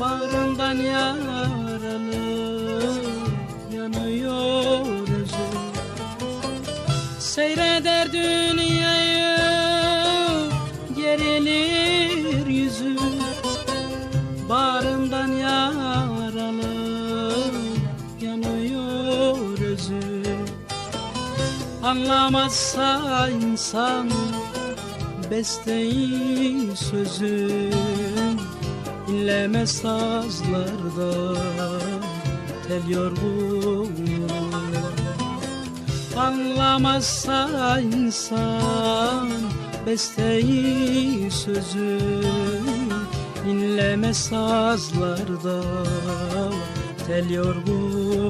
Bağrımdan yaralı yanıyor üzüm Seyreder dünyayı gerilir yüzüm Bağrımdan yaralı yanıyor özüm Anlamazsa insan besteyi sözü. İnleme sazlarda tel yorgunu Anlamazsa insan besteyi sözü İnleme sazlarda tel yorgunu